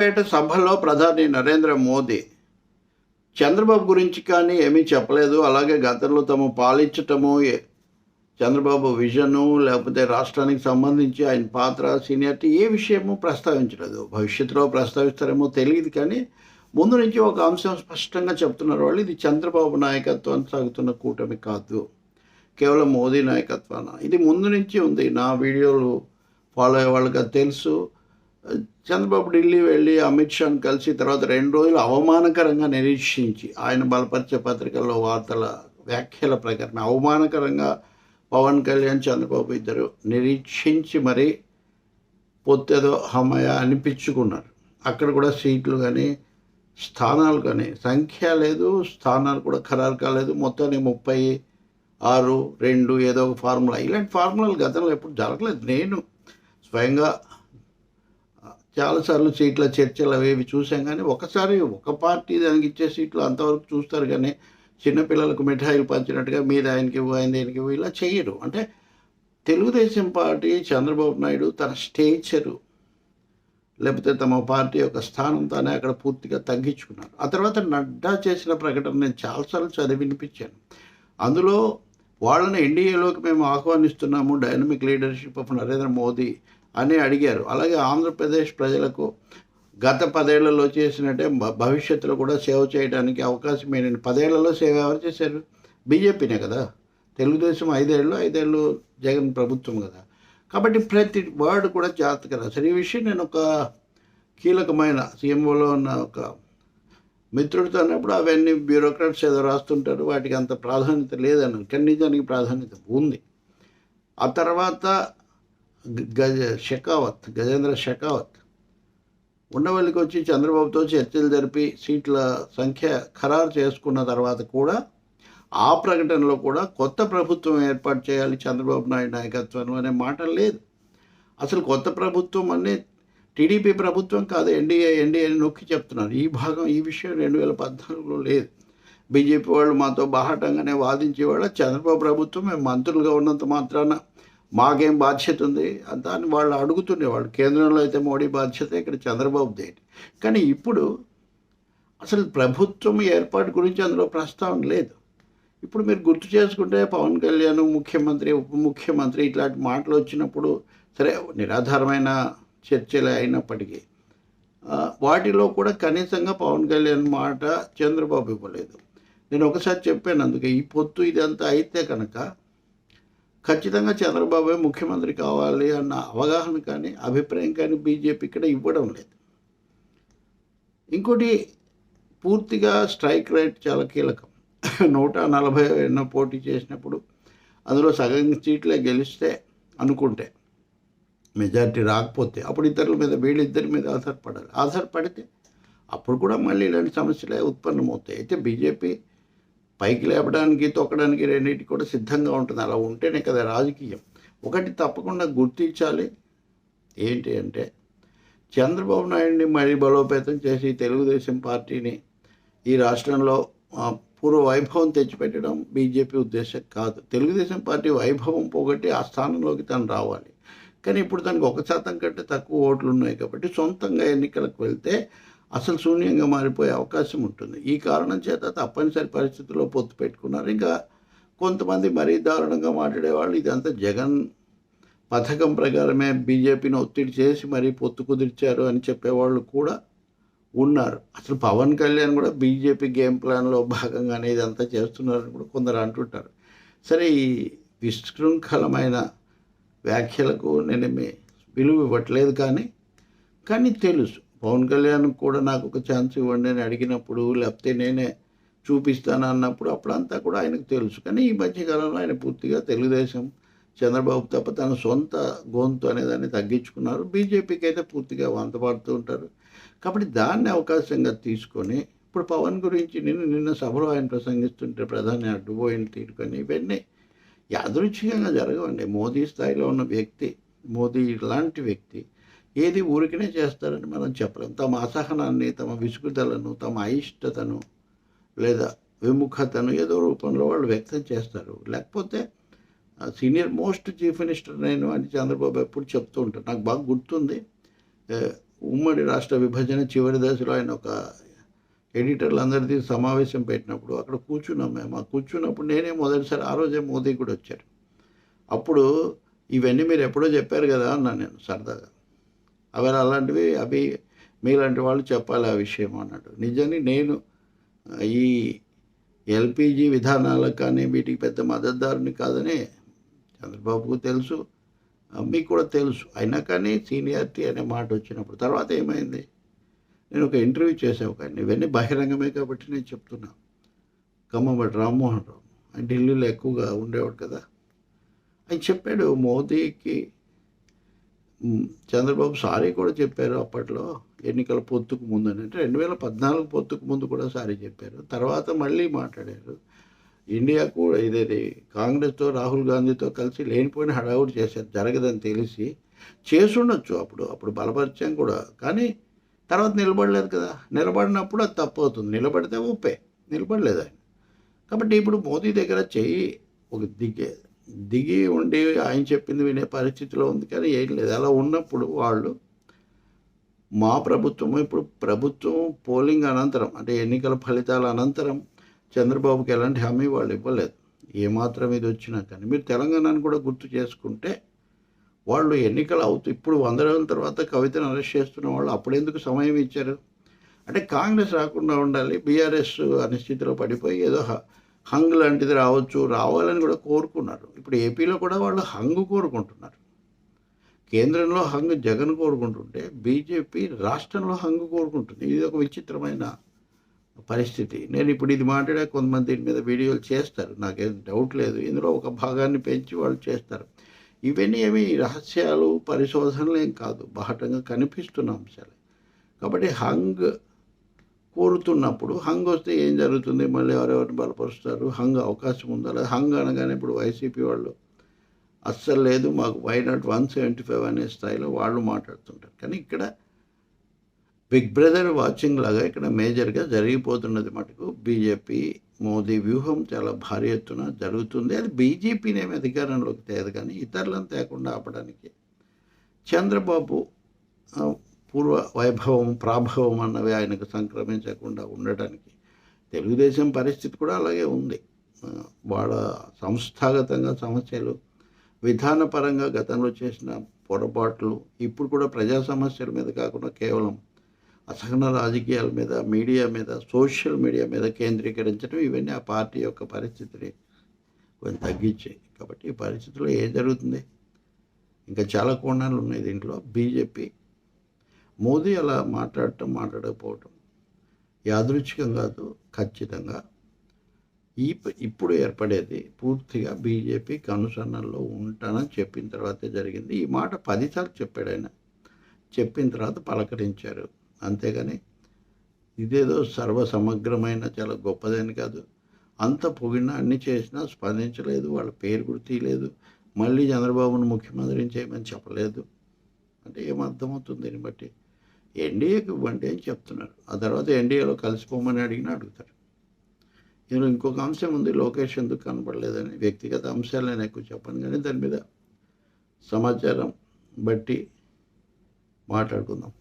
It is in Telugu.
పేట సభలో ప్రధాని నరేంద్ర మోదీ చంద్రబాబు గురించి కానీ ఏమీ చెప్పలేదు. అలాగే గతంలో తమ పాలించటము చంద్రబాబు విజను లేకపోతే రాష్ట్రానికి సంబంధించి ఆయన పాత్ర సీనియారిటీ ఏ విషయము ప్రస్తావించలేదు. భవిష్యత్తులో ప్రస్తావిస్తారేమో తెలియదు కానీ ముందు నుంచి ఒక అంశం స్పష్టంగా చెప్తున్నారు వాళ్ళు. ఇది చంద్రబాబు నాయకత్వం సాగుతున్న కూటమి కాదు. కేవలం మోదీ నాయకత్వాన. ఇది ముందు నుంచి ఉంది. నా వీడియోలు ఫాలో అయ్యే వాళ్ళకి తెలుసు. చంద్రబాబు ఢిల్లీ వెళ్ళి అమిత్ షాను కలిసి తర్వాత రెండు రోజులు అవమానకరంగా నిరీక్షించి ఆయన బలపరిచే పత్రికల్లో వార్తల వ్యాఖ్యల ప్రకారం అవమానకరంగా పవన్ కళ్యాణ్ చంద్రబాబు ఇద్దరు నిరీక్షించి మరీ పొత్తేదో హమయ అనిపించుకున్నారు. అక్కడ కూడా సీట్లు కానీ స్థానాలు కానీ సంఖ్య లేదు స్థానాలు కూడా ఖరారు కాలేదు. మొత్తానికి ముప్పై ఆరు రెండు ఏదో ఒక ఫార్ములా. ఇలాంటి ఫార్ములాలు గతంలో ఎప్పుడు జరగలేదు. నేను స్వయంగా చాలాసార్లు సీట్ల చర్చలు అవి ఇవి చూసాం కానీ ఒకసారి ఒక పార్టీ దానికి ఇచ్చే సీట్లు అంతవరకు చూస్తారు కానీ చిన్నపిల్లలకు మిఠాయిలు పంచినట్టుగా మీద ఆయనకి ఇవ్వు ఆయన దేనికి ఇలా చేయరు. అంటే తెలుగుదేశం పార్టీ చంద్రబాబు నాయుడు తన స్టేచరు లేకపోతే తమ పార్టీ యొక్క స్థానం తానే అక్కడ పూర్తిగా తగ్గించుకున్నారు. ఆ తర్వాత నడ్డా చేసిన ప్రకటన నేను చాలాసార్లు చదివి వినిపించాను. అందులో వాళ్ళని ఎన్డీఏలోకి మేము ఆహ్వానిస్తున్నాము dynamic leadership of Narendra Modi అని అడిగారు. అలాగే ఆంధ్రప్రదేశ్ ప్రజలకు గత పదేళ్ళలో చేసినట్టే భవిష్యత్తులో కూడా సేవ చేయడానికి అవకాశం ఏంటంటే పదేళ్ళలో సేవ ఎవరు చేశారు? బీజేపీనే కదా. తెలుగుదేశం ఐదేళ్ళు ఐదేళ్ళు జగన్ ప్రభుత్వం కదా. కాబట్టి ప్రతి వర్డ్ కూడా జాగ్రత్తగా రాశారు ఈ విషయం నేను ఒక కీలకమైన సీఎంఓలో ఉన్న ఒక మిత్రుడితో అన్నప్పుడు అవన్నీ బ్యూరోక్రాట్స్ ఏదో రాస్తుంటారు వాటికి అంత ప్రాధాన్యత లేదన్నారు కానీ నిజానికి ప్రాధాన్యత ఉంది. ఆ తర్వాత గజ షెకావత్ గజేంద్ర షెకావత్. ఉండవల్లికి వచ్చి చంద్రబాబుతో చర్చలు జరిపి సీట్ల సంఖ్య ఖరారు చేసుకున్న తర్వాత కూడా ఆ ప్రకటనలో కూడా కొత్త ప్రభుత్వం ఏర్పాటు చేయాలి చంద్రబాబు నాయుడు నాయకత్వంలో అనే మాట లేదు. అసలు కొత్త ప్రభుత్వం అనే టీడీపీ ప్రభుత్వం కాదు ఎన్డీఏ ఎన్డీఏ అని నొక్కి చెప్తున్నారు. ఈ భాగం ఈ విషయం రెండు వేల పద్నాలుగులో లేదు. బీజేపీ వాళ్ళు మాతో బాహటంగానే వాదించేవాళ్ళ చంద్రబాబు ప్రభుత్వం మేము మంత్రులుగా ఉన్నంత మాత్రాన మాకేం బాధ్యత ఉంది? దాన్ని వాళ్ళు అడుగుతుండేవాళ్ళు. కేంద్రంలో అయితే మోడీ బాధ్యత ఇక్కడ చంద్రబాబు దేని? కానీ ఇప్పుడు అసలు ప్రభుత్వం ఏర్పాటు గురించి అందులో ప్రస్తావన లేదు. ఇప్పుడు మీరు గుర్తు చేసుకుంటే పవన్ కళ్యాణ్ ముఖ్యమంత్రి ఉప ముఖ్యమంత్రి ఇట్లాంటి మాటలు వచ్చినప్పుడు సరే నిరాధారమైన చర్చలే అయినప్పటికీ వాటిలో కూడా కనీసంగా పవన్ కళ్యాణ్ మాట చంద్రబాబు ఇవ్వలేదు. నేను ఒకసారి చెప్పాను అందుకే ఈ పొత్తు ఇదంతా అయితే కనుక ఖచ్చితంగా చంద్రబాబే ముఖ్యమంత్రి కావాలి అన్న అవగాహన కానీ అభిప్రాయం కానీ బీజేపీ ఇక్కడ ఇవ్వడం లేదు. ఇంకోటి పూర్తిగా స్ట్రైక్ రేట్ చాలా కీలకం. నూట నలభై ఎన్నో పోటీ చేసినప్పుడు అందులో సగం సీట్లే గెలిస్తే అనుకుంటే మెజారిటీ రాకపోతే అప్పుడు ఇద్దరి మీద వీళ్ళిద్దరి మీద ఆధారపడాలి. ఆధారపడితే అప్పుడు కూడా మళ్ళీ ఇలాంటి సమస్యలే ఉత్పన్నమవుతాయి. అయితే బీజేపీ పైకి లేపడానికి తొక్కడానికి రెండింటికి కూడా సిద్ధంగా ఉంటుంది. అలా ఉంటేనే కదా రాజకీయం. ఒకటి తప్పకుండా గుర్తించాలి. ఏంటి అంటే చంద్రబాబు నాయుడిని మరీ బలోపేతం చేసి తెలుగుదేశం పార్టీని ఈ రాష్ట్రంలో పూర్వ వైభవం తెచ్చిపెట్టడం బీజేపీ ఉద్దేశం కాదు. తెలుగుదేశం పార్టీ వైభవం పోగొట్టి ఆ స్థానంలోకి తను రావాలి. కానీ ఇప్పుడు తనకు ఒక శాతం కంటే తక్కువ ఓట్లు ఉన్నాయి కాబట్టి సొంతంగా ఎన్నికలకు వెళ్తే అసలు శూన్యంగా మారిపోయే అవకాశం ఉంటుంది. ఈ కారణం చేత తప్పనిసరి పరిస్థితుల్లో పొత్తు పెట్టుకున్నారు. ఇంకా కొంతమంది మరీ దారుణంగా మాట్లాడేవాళ్ళు ఇదంతా జగన్ పథకం ప్రకారమే బీజేపీని ఒత్తిడి చేసి మరీ పొత్తు కుదిర్చారు అని చెప్పేవాళ్ళు కూడా ఉన్నారు. అసలు పవన్ కళ్యాణ్ కూడా బీజేపీ గేమ్ ప్లాన్లో భాగంగానే ఇదంతా చేస్తున్నారని కూడా కొందరు అంటుంటారు. సరే ఈ విశృంఖలమైన వ్యాఖ్యలకు నేనేమి విలువ ఇవ్వట్లేదు కానీ కానీ తెలుసు. పవన్ కళ్యాణ్ కూడా నాకు ఒక ఛాన్స్ ఇవ్వండి అని అడిగినప్పుడు లేకపోతే నేనే చూపిస్తాను అన్నప్పుడు అప్పుడంతా కూడా ఆయనకు తెలుసు. కానీ ఈ మధ్యకాలంలో ఆయన పూర్తిగా తెలుగుదేశం చంద్రబాబు తప్ప తన సొంత గొంతు అనేదాన్ని తగ్గించుకున్నారు. బీజేపీకి అయితే పూర్తిగా వంతపడుతూ ఉంటారు. కాబట్టి దాన్ని అవకాశంగా తీసుకొని ఇప్పుడు పవన్ గురించి నిన్న నిన్న సభలో ఆయన ప్రసంగిస్తుంటే ప్రధాని అడ్డుపోయిన తీరుకొని ఇవన్నీ యాదృచ్ఛికంగా జరగవండి. మోదీ స్థాయిలో ఉన్న వ్యక్తి మోదీ ఇలాంటి వ్యక్తి ఏది ఊరికనే చేస్తారని మనం చెప్పలేం. తమ అసహనాన్ని తమ విసుగుదలను తమ అయిష్టతను లేదా విముఖతను ఏదో రూపంలో వాళ్ళు వ్యక్తం చేస్తారు. లేకపోతే సీనియర్ మోస్ట్ చీఫ్ మినిస్టర్ నేను అని చంద్రబాబు ఎప్పుడు చెప్తూ ఉంటాను నాకు బాగా గుర్తుంది. ఉమ్మడి రాష్ట్ర విభజన చివరి దశలో ఆయన ఒక ఎడిటర్లు అందరిది సమావేశం పెట్టినప్పుడు అక్కడ కూర్చున్నాం మేము. ఆ కూర్చున్నప్పుడు నేనే మొదటిసారి ఆ రోజే మోదీ కూడా వచ్చారు. అప్పుడు ఇవన్నీ మీరు ఎప్పుడో చెప్పారు కదా అన్నాను నేను సరదాగా. అవి అలాంటివి అవి మీలాంటి వాళ్ళు చెప్పాలి ఆ విషయం అన్నాడు. నిజాన్ని నేను ఈ ఎల్పిజి విధానాలకు కానీ వీటికి పెద్ద మద్దతుదారుని కాదని చంద్రబాబుకు తెలుసు మీకు కూడా తెలుసు. అయినా కానీ సీనియారిటీ అనే మాట వచ్చినప్పుడు తర్వాత ఏమైంది? నేను ఒక ఇంటర్వ్యూ చేసావు కానీ ఇవన్నీ బహిరంగమే కాబట్టి నేను చెప్తున్నా. కమ్మబడి రామ్మోహన్ రావు. ఆయన ఢిల్లీలో ఎక్కువగా ఉండేవాడు కదా. ఆయన చెప్పాడు మోదీకి చంద్రబాబు సారీ కూడా చెప్పారు అప్పట్లో ఎన్నికల పొత్తుకు ముందు అని. అంటే రెండు వేల పద్నాలుగు పొత్తుకు ముందు కూడా సారీ చెప్పారు. తర్వాత మళ్ళీ మాట్లాడారు. ఇండియా కూడా ఇదేది కాంగ్రెస్తో రాహుల్ గాంధీతో కలిసి లేనిపోయిన హడావుడి చేశారు. జరగదని తెలిసి చేసుండొచ్చు అప్పుడు అప్పుడు బలపరిచాం కూడా. కానీ తర్వాత నిలబడలేదు కదా. నిలబడినప్పుడు అది తప్పు అవుతుంది నిలబడితే ఒప్పే నిలబడలేదు ఆయన. కాబట్టి ఇప్పుడు మోదీ దగ్గర చెయ్యి ఒక దిగ్గే దిగి ఉండి ఆయన చెప్పింది వినే పరిస్థితిలో ఉంది కానీ ఏం లేదు. అలా ఉన్నప్పుడు వాళ్ళు మా ప్రభుత్వం ఇప్పుడు ప్రభుత్వం పోలింగ్ అనంతరం అంటే ఎన్నికల ఫలితాల అనంతరం చంద్రబాబుకి ఎలాంటి హామీ వాళ్ళు ఇవ్వలేదు. ఏమాత్రం ఇది వచ్చినా కానీ. మీరు తెలంగాణను కూడా గుర్తు చేసుకుంటే వాళ్ళు ఎన్నికలు అవుతూ ఇప్పుడు వంద రోజుల తర్వాత కవితను అరెస్ట్ చేస్తున్న వాళ్ళు అప్పుడు ఎందుకు సమయం ఇచ్చారు? అంటే కాంగ్రెస్ రాకుండా ఉండాలి. బీఆర్ఎస్ అనిశ్చితిలో పడిపోయి ఏదో హంగ్ లాంటిది రావచ్చు రావాలని కూడా కోరుకున్నారు. ఇప్పుడు ఏపీలో కూడా వాళ్ళు హంగ్ కోరుకుంటున్నారు. కేంద్రంలో హంగ్ జగన్ కోరుకుంటుంటే బీజేపీ రాష్ట్రంలో హంగ్ కోరుకుంటుంది. ఇది ఒక విచిత్రమైన పరిస్థితి. నేను ఇప్పుడు ఇది మాట్లాడే కొంతమంది దీని మీద వీడియోలు చేస్తారు. నాకేం డౌట్ లేదు. ఇందులో ఒక భాగాన్ని పెంచి వాళ్ళు చేస్తారు. ఇవన్నీ ఏమి రహస్యాలు పరిశోధనలు ఏం కాదు. బాహటంగా కనిపిస్తున్న అంశాలు. కాబట్టి హంగ్ కోరుతున్నప్పుడు హంగ్ వస్తే ఏం జరుగుతుంది? మళ్ళీ ఎవరెవరిని బలపరుస్తారు? హంగ్ అవకాశం ఉందా లేదా? హంగ్ అనగానే ఇప్పుడు వైసీపీ వాళ్ళు అస్సలు లేదు మాకు why not one seventy five అనే స్థాయిలో వాళ్ళు మాట్లాడుతుంటారు. కానీ ఇక్కడ బిగ్ బ్రదర్ వాచింగ్ లాగా ఇక్కడ మేజర్గా జరిగిపోతున్నది మటుకు బీజేపీ మోదీ వ్యూహం చాలా భారీ ఎత్తున జరుగుతుంది. అది బీజేపీని ఏమి అధికారంలోకి తేదు కానీ ఇతరులను తేకుండా ఆపడానికి చంద్రబాబు పూర్వ వైభవం ప్రాభవం అన్నవి ఆయనకు సంక్రమించకుండా ఉండటానికి తెలుగుదేశం పరిస్థితి కూడా అలాగే ఉంది. వాళ్ళ సంస్థాగతంగా సమస్యలు విధానపరంగా గతంలో చేసిన పొరపాట్లు ఇప్పుడు కూడా ప్రజా సమస్యల మీద కాకుండా కేవలం అసహన రాజకీయాల మీద మీడియా మీద సోషల్ మీడియా మీద కేంద్రీకరించడం ఇవన్నీ ఆ పార్టీ యొక్క పరిస్థితిని కొంచెం తగ్గించాయి. కాబట్టి ఈ పరిస్థితిలో ఏం జరుగుతుంది? ఇంకా చాలా కోణాలు ఉన్నాయి దీంట్లో. బీజేపీ మోదీ అలా మాట్లాడటం మాట్లాడకపోవటం యాదృచ్ఛికం కాదు ఖచ్చితంగా. ఈ ఇప్పుడు ఏర్పడేది పూర్తిగా బీజేపీకి అనుసరణలో ఉంటానని చెప్పిన తర్వాతే జరిగింది. ఈ మాట పదిసార్లు చెప్పాడు ఆయన. చెప్పిన తర్వాత పలకరించారు. అంతేగాని ఇదేదో సర్వసమగ్రమైన చాలా గొప్పదని కాదు. అంత పొగిడినా అన్ని చేసినా స్పందించలేదు వాళ్ళ పేరు కూడా తీయలేదు. మళ్ళీ చంద్రబాబును ముఖ్యమంత్రిని చేయమని చెప్పలేదు. అంటే ఏం అర్థమవుతుంది దీన్ని బట్టి? ఎన్డీఏకి ఇవ్వండి అని చెప్తున్నారు. ఆ తర్వాత ఎన్డీఏలో కలిసిపోమని అడిగినా అడుగుతారు. ఇందులో ఇంకొక అంశం ఉంది లోకేష్ ఎందుకు కనపడలేదని. వ్యక్తిగత అంశాలు నేను ఎక్కువ చెప్పను కానీ దాని మీద సమాచారం బట్టి మాట్లాడుకుందాం.